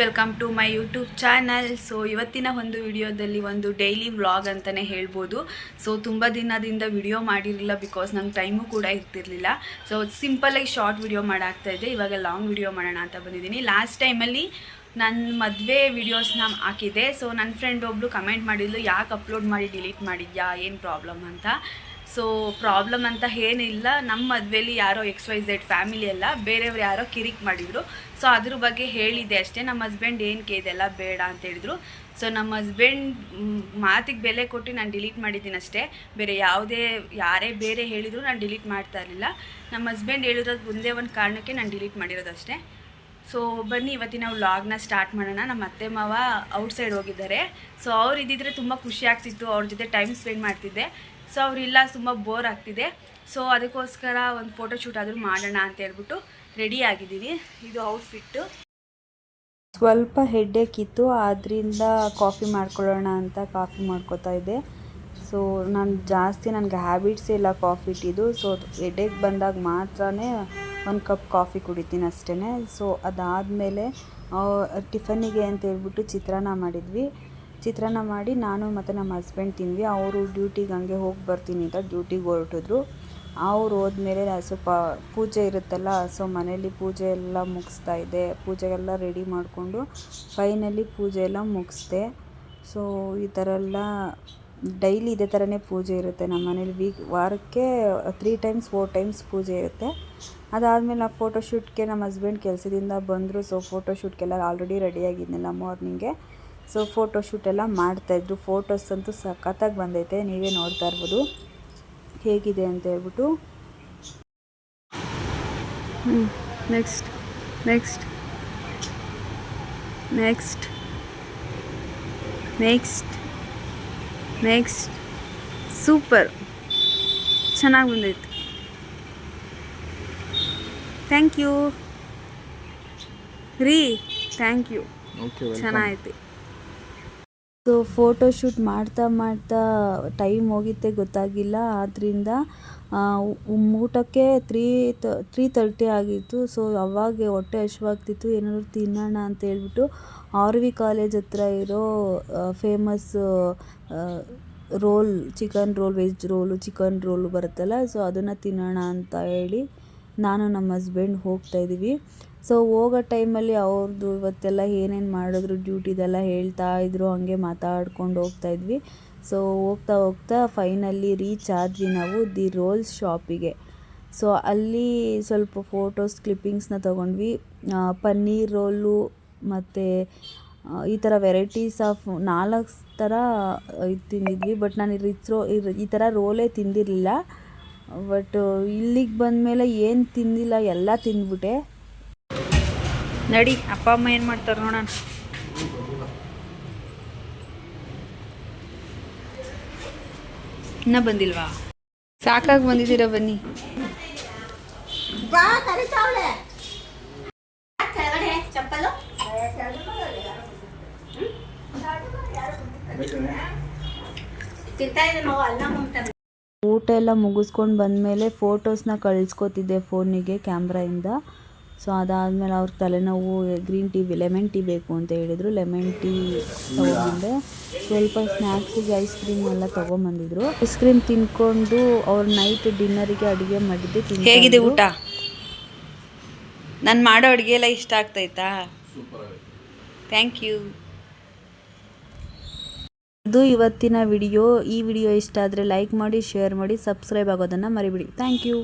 Welcome to my YouTube channel so ಇವತ್ತಿನ ಒಂದು ವಿಡಿಯೋದಲ್ಲಿ ಒಂದು ಡೈಲಿ ವ್ಲಾಗ್ ಅಂತಲೇ ಹೇಳ್ಬೋದು. ಸೊ ತುಂಬ ದಿನದಿಂದ ವಿಡಿಯೋ ಮಾಡಿರಲಿಲ್ಲ ಬಿಕಾಸ್ ನಂಗೆ ಟೈಮು ಕೂಡ ಇರ್ತಿರ್ಲಿಲ್ಲ. ಸೊ ಸಿಂಪಲಾಗಿ ಶಾರ್ಟ್ ವಿಡಿಯೋ ಇದೆ. ಇವಾಗ ಲಾಂಗ್ ವಿಡಿಯೋ ಮಾಡೋಣ ಅಂತ ಬಂದಿದ್ದೀನಿ. ಲಾಸ್ಟ್ ಟೈಮಲ್ಲಿ ನನ್ನ ಮದುವೆ ವಿಡಿಯೋಸ್ನ ಹಾಕಿದ್ದೆ. ಸೊ ನನ್ನ ಫ್ರೆಂಡ್ ಒಬ್ಬರು ಕಮೆಂಟ್ ಮಾಡಿದ್ಲು, ಯಾಕೆ ಅಪ್ಲೋಡ್ ಮಾಡಿ ಡಿಲೀಟ್ ಮಾಡಿದ್ಯಾ? ಏನು ಪ್ರಾಬ್ಲಮ್ ಅಂತ. ಸೊ ಪ್ರಾಬ್ಲಮ್ ಅಂತ ಏನಿಲ್ಲ. ನಮ್ಮ ಮದುವೆಲಿ ಯಾರೋ ಎಕ್ಸ್ ವೈ ಝೆಡ್ ಫ್ಯಾಮಿಲಿ ಎಲ್ಲ, ಬೇರೆಯವ್ರು ಯಾರೋ ಕಿರಿಕ್ ಮಾಡಿದರು. ಸೊ ಅದ್ರ ಬಗ್ಗೆ ಹೇಳಿದ್ದೆ ಅಷ್ಟೇ. ನಮ್ಮ ಹಸ್ಬೆಂಡ್ ಏನಕ್ಕೆ ಇದೆಲ್ಲ ಬೇಡ ಅಂತ ಹೇಳಿದ್ರು. ಸೊ ನಮ್ಮ ಹಸ್ಬೆಂಡ್ ಮಾತಿಗೆ ಬೆಲೆ ಕೊಟ್ಟು ನಾನು ಡಿಲೀಟ್ ಮಾಡಿದ್ದೀನಿ ಅಷ್ಟೇ. ಬೇರೆ ಯಾವುದೇ, ಯಾರೇ ಬೇರೆ ಹೇಳಿದರೂ ನಾನು ಡಿಲೀಟ್ ಮಾಡ್ತಾ ಇರಲಿಲ್ಲ. ನಮ್ಮ ಹಸ್ಬೆಂಡ್ ಹೇಳಿರೋದು ಒಂದೇ ಒಂದು ಕಾರಣಕ್ಕೆ ನಾನು ಡಿಲೀಟ್ ಮಾಡಿರೋದಷ್ಟೇ ಸೊ ಬನ್ನಿ, ಇವತ್ತಿನ ವ್ಲಾಗ್ನ ಸ್ಟಾರ್ಟ್ ಮಾಡೋಣ. ನಮ್ಮ ಅತ್ತೆ ಮಾವ ಔಟ್ಸೈಡ್ ಹೋಗಿದ್ದಾರೆ. ಸೊ ಅವ್ರು ಇದ್ದಿದ್ರೆ ತುಂಬ ಖುಷಿ ಆಗ್ತಿತ್ತು. ಅವ್ರ ಜೊತೆ ಟೈಮ್ ಸ್ಪೆಂಡ್ ಮಾಡ್ತಿದ್ದೆ. ಸೊ ಅವರಿಲ್ಲ ತುಂಬ ಬೋರ್ ಆಗ್ತಿದೆ. ಸೊ ಅದಕ್ಕೋಸ್ಕರ ಒಂದು ಫೋಟೋ ಶೂಟ್ ಆದರೂ ಮಾಡೋಣ ಅಂತ ಹೇಳ್ಬಿಟ್ಟು ರೆಡಿ ಆಗಿದ್ದೀನಿ ಇದು ಔಟ್ಫಿಟ್ಟು ಸ್ವಲ್ಪ ಹೆಡ್ಡೇಕ್ ಇತ್ತು ಆದ್ದರಿಂದ ಕಾಫಿ ಮಾಡ್ಕೊಳ್ಳೋಣ ಅಂತ ಕಾಫಿ ಮಾಡ್ಕೋತಾ ಇದ್ದೆ. ಸೊ ನಾನು ಜಾಸ್ತಿ ನನಗೆ ಹ್ಯಾಬಿಟ್ಸ್ ಇಲ್ಲ ಕಾಫಿ ಟೀದು ಸೊ ಹೆಡ್ಡೇಕ್ ಬಂದಾಗ ಮಾತ್ರನೇ ಒಂದು ಕಪ್ ಕಾಫಿ ಕುಡಿತೀನಿ ಅಷ್ಟೇ ಸೊ ಅದಾದಮೇಲೆ ಟಿಫನಿಗೆ ಅಂತ ಹೇಳ್ಬಿಟ್ಟು ಚಿತ್ರಾನ್ನ ಮಾಡಿದ್ವಿ. ಚಿತ್ರಾನ್ನ ಮಾಡಿ ನಾನು ಮತ್ತು ನಮ್ಮ ಹಸ್ಬೆಂಡ್ ತಿಂದ್ವಿ. ಅವರು ಡ್ಯೂಟಿಗೆ ಹಂಗೆ ಹೋಗಿ ಬರ್ತೀನಿ ಅಂತ ಡ್ಯೂಟಿಗೆ ಹೊರಟಿದ್ರು. ಅವ್ರು ಹೋದ್ಮೇಲೆ ಸ್ವಲ್ಪ ಪೂಜೆ ಇರುತ್ತಲ್ಲ ಸೊ ಮನೇಲಿ ಪೂಜೆ ಎಲ್ಲ ಮುಗಿಸ್ತಾ ಇದ್ದೆ. ಪೂಜೆಗೆಲ್ಲ ರೆಡಿ ಮಾಡಿಕೊಂಡು ಫೈನಲಿ ಪೂಜೆ ಎಲ್ಲ ಮುಗಿಸ್ದೆ. ಸೊ ಈ ಥರ ಎಲ್ಲ ಡೈಲಿ ಇದೇ ಥರನೇ ಪೂಜೆ ಇರುತ್ತೆ ನಮ್ಮ ಮನೇಲಿ. ವೀಕ್ ವಾರಕ್ಕೆ ತ್ರೀ ಟೈಮ್ಸ್ ಫೋರ್ ಟೈಮ್ಸ್ ಪೂಜೆ ಇರುತ್ತೆ. ಅದಾದಮೇಲೆ ನಾವು ಫೋಟೋಶೂಟ್ಗೆ ನಮ್ಮ ಹಸ್ಬೆಂಡ್ ಕೆಲಸದಿಂದ ಬಂದರು. ಸೊ ಫೋಟೋಶೂಟ್ಗೆಲ್ಲ ಆಲ್ರೆಡಿ ರೆಡಿಯಾಗಿದ್ನಲ್ಲ ಮಾರ್ನಿಂಗೆ ಸೊ ಫೋಟೋಶೂಟ್ ಎಲ್ಲ ಮಾಡ್ತಾಯಿದ್ರು ಫೋಟೋಸ್ ಅಂತೂ ಸಖತ್ತಾಗಿ ಬಂದೈತೆ ನೀವೇ ನೋಡ್ತಾ ಇರ್ಬೋದು. ಹೇಗಿದೆ ಅಂತ ಹೇಳ್ಬಿಟ್ಟು. ಹ್ಞೂ next next next next next super ಚೆನ್ನಾಗಿ ಬಂದೈತೆ. ಥ್ಯಾಂಕ್ ಯು ರೀ ಥ್ಯಾಂಕ್ ಯು ಚೆನ್ನಾಗೈತಿ. ಸೊ ಫೋಟೋಶೂಟ್ ಮಾಡ್ತಾ ಮಾಡ್ತಾ ಟೈಮ್ ಹೋಗಿತ್ತೆ ಗೊತ್ತಾಗಿಲ್ಲ. ಆದ್ದರಿಂದ ಊಟಕ್ಕೆ ತ್ರೀ ತ ತ್ರೀ ತರ್ಟಿ ಆಗಿತ್ತು. ಸೊ ಅವಾಗ ಹೊಟ್ಟೆ ಹಶ್ವಾಗ್ತಿತ್ತು ಏನಾದರೂ ತಿನ್ನೋಣ ಅಂತ ಹೇಳ್ಬಿಟ್ಟು ಆರ್ ವಿ ಕಾಲೇಜ್ ಹತ್ರ ಇರೋ famous roll, chicken roll, veg roll, chicken roll ಬರುತ್ತಲ್ಲ ಸೊ ಅದನ್ನು ತಿನ್ನೋಣ ಅಂತ ಹೇಳಿ ನಾನು ನಮ್ಮ ಹಸ್ಬೆಂಡ್ ಹೋಗ್ತಾ ಇದ್ದೀವಿ. ಸೊ ಹೋಗೋ ಟೈಮಲ್ಲಿ ಅವ್ರದ್ದು ಇವತ್ತೆಲ್ಲ ಏನೇನು ಮಾಡಿದ್ರು ಡ್ಯೂಟಿದೆಲ್ಲ ಹೇಳ್ತಾ ಇದ್ರು, ಹಾಗೆ ಮಾತಾಡ್ಕೊಂಡು ಹೋಗ್ತಾ ಇದ್ವಿ. ಸೊ ಹೋಗ್ತಾ ಹೋಗ್ತಾ ಫೈನಲ್ಲಿ ರೀಚ್ ಆದ್ವಿ ನಾವು ದಿ ರೋಲ್ಸ್ ಶಾಪಿಗೆ ಸೊ ಅಲ್ಲಿ ಸ್ವಲ್ಪ ಫೋಟೋಸ್ ಕ್ಲಿಪ್ಪಿಂಗ್ಸ್ನ ತೊಗೊಂಡ್ವಿ. ಪನ್ನೀರ್ ರೋಲು ಮತ್ತು ಈ ಥರ ವೆರೈಟೀಸ್ ಆಫ್ ನಾಲ್ಕು ಥರ ಇದು ತಿಂದಿದ್ವಿ. ಬಟ್ ನಾನು ರಿಚ್ ರೋ, ಈ ಥರ ರೋಲೇ ತಿಂದಿರಲಿಲ್ಲ. ಬಟ್ ಇಲ್ಲಿಗೆ ಬಂದಮೇಲೆ ಏನು ತಿಂದಿಲ್ಲ, ಎಲ್ಲ ತಿಂದ್ಬಿಟ್ಟೆ. ನಡಿ ಅಪ್ಪ ಅಮ್ಮ ಏನು ಮಾಡ್ತಾರೆ ನೋಡೋಣ. ಇನ್ನ ಬಂದಿಲ್ವಾ? ಸಾಕಾಗಿ ಬಂದಿದ್ದೀರ ಬನ್ನಿ. ಊಟ ಎಲ್ಲ ಮುಗಿಸ್ಕೊಂಡು ಬಂದಮೇಲೆ ಫೋಟೋಸ್ನ ಕಳಿಸ್ಕೊತಿದ್ದೆ ಫೋನಿಗೆ ಕ್ಯಾಮ್ರಾಯಿಂದ ಸೊ ಅದಾದಮೇಲೆ ಅವ್ರ ತಲೆನೋವು ಗ್ರೀನ್ ಟೀ ಲೆಮನ್ ಟೀ ಬೇಕು ಅಂತ ಹೇಳಿದರು. ಲೆಮನ್ ಟೀ ತೊಗೊಂಡೆ ಸ್ವಲ್ಪ ಸ್ನ್ಯಾಕ್ಸಿಗೆ ಐಸ್ ಕ್ರೀಮ್ ಎಲ್ಲ ತೊಗೊಂಬಂದಿದ್ರು ಐಸ್ ಕ್ರೀಮ್ ತಿನ್ಕೊಂಡು ಅವ್ರು ನೈಟ್ ಡಿನ್ನರಿಗೆ ಅಡುಗೆ ಮಾಡಿದ್ದೆ ಹೇಗಿದೆ ಊಟ? ನಾನು ಮಾಡೋ ಅಡುಗೆ ಎಲ್ಲ ಇಷ್ಟ ಆಗ್ತೈತಾ ಥ್ಯಾಂಕ್ ಯು ಇದು ಇವತ್ತಿನ ವಿಡಿಯೋ. ಈ ವಿಡಿಯೋ ಇಷ್ಟ ಆದರೆ ಲೈಕ್ ಮಾಡಿ ಶೇರ್ ಮಾಡಿ ಸಬ್ಸ್ಕ್ರೈಬ್ ಆಗೋದನ್ನು ಮರಿಬಿಡಿ. Thank you